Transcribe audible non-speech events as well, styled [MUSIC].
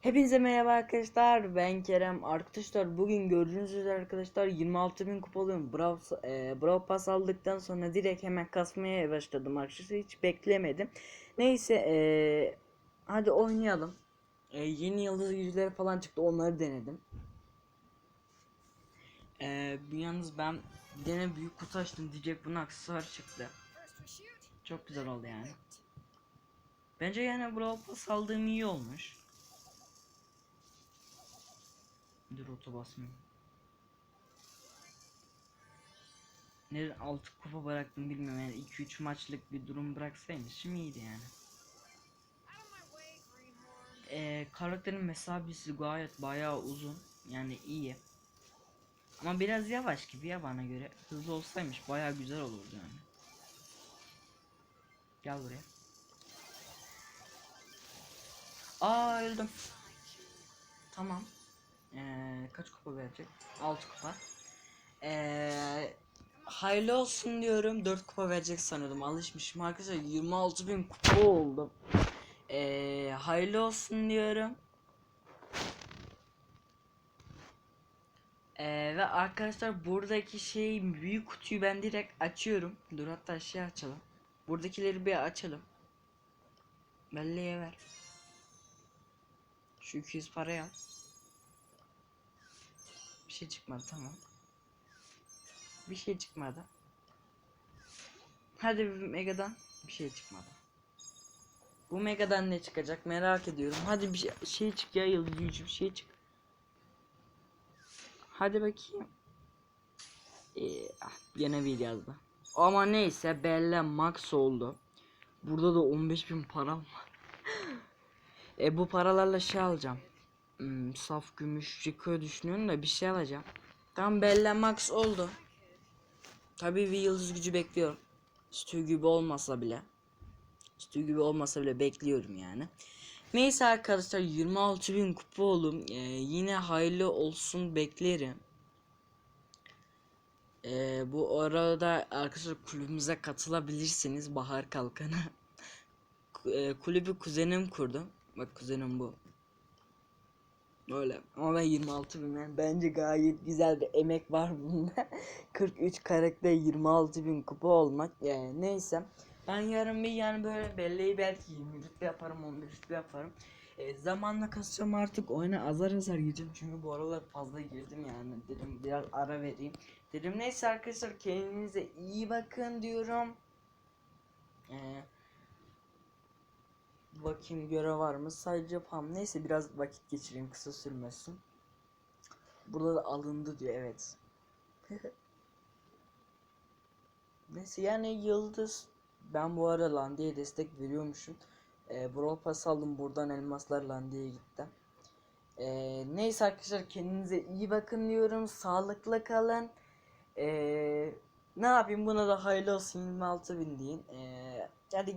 Hepinize merhaba arkadaşlar. Ben Kerem. Arkadaşlar bugün gördüğünüz üzere arkadaşlar 26.000 kupalıyım Brawl, e, Brawl Pass aldıktan sonra direkt hemen kasmaya başladım arkadaşlar. Hiç beklemedim. Neyse e, hadi oynayalım. E, yeni yıldız güçleri falan çıktı. Onları denedim. E, yalnız ben gene büyük kutu açtım diyecek bunun aksesuar çıktı. Çok güzel oldu yani. Bence yani Brawl Pass aldığım iyi olmuş Dur oto basmayayım. Neden 6 kupa bıraktım bilmiyorum yani 2-3 maçlık bir durum bıraksaymışım iyiydi yani. Ee, karakterin mesafesi gayet bayağı uzun yani iyi. Ama biraz yavaş gibi ya bana göre. Hızlı olsaymış bayağı güzel olurdu yani. Gel buraya. Aa öldüm. Tamam. Ee, kaç kupa verecek? 6 kupa. Ee, hayırlı olsun diyorum. 4 kupa verecek sanıyordum. Alışmışım arkadaşlar. 26 bin kupa oldum. Ee, hayırlı olsun diyorum. Ee, ve arkadaşlar buradaki şey büyük kutuyu ben direkt açıyorum. Dur hatta şey açalım. Buradakileri bir açalım. Belleğe ver. Şu 200 parayı al. Şey çıkmadı tamam. Bir şey çıkmadı. Hadi bir Mega'dan bir şey çıkmadı. Bu Mega'dan ne çıkacak merak ediyorum. Hadi bir şey, şey çık ya yıldız gücü bir şey çık. Hadi bakayım. Ee, ah, gene bir yazdı. Ama neyse Bella Max oldu. Burada da 15.000 param var. [LAUGHS] e bu paralarla şey alacağım. Hmm, saf gümüş Rico düşünüyorum da bir şey alacağım. Tam Bella Max oldu. Tabii bir yıldız gücü bekliyorum. Stu gibi olmasa bile. Stu gibi olmasa bile bekliyorum yani. Neyse arkadaşlar 26.000 kupa oldum. Ee, yine hayırlı olsun beklerim. Ee, bu arada arkadaşlar kulübümüze katılabilirsiniz. Bahar Kalkanı. [LAUGHS] Ee, kulübü kuzenim kurdu. Bak kuzenim bu. Öyle. Ama ben 26 bin yani bence gayet güzel bir emek var bunda. [LAUGHS] 43 karakter 26 bin kupa olmak yani neyse. Ben yarın bir yani böyle belleği belki 20 rütbe yaparım 15 rütbe yaparım. E, zamanla kasacağım artık oyuna azar azar gireceğim çünkü bu aralar fazla girdim yani dedim biraz ara vereyim. Dedim neyse arkadaşlar kendinize iyi bakın diyorum. Eee Bakayım görev var mı? Sadece pam. Neyse biraz vakit geçireyim kısa sürmesin. Burada da alındı diyor evet. [LAUGHS] Neyse yani yıldız. Ben bu ara Landi'ye destek veriyormuşum. Ee, Brawl Pass aldım buradan elmaslar Landi'ye gitti. Ee, neyse arkadaşlar kendinize iyi bakın diyorum. Sağlıklı kalın. Ee, ne yapayım buna da hayırlı olsun 26 bin deyin. Ee, hadi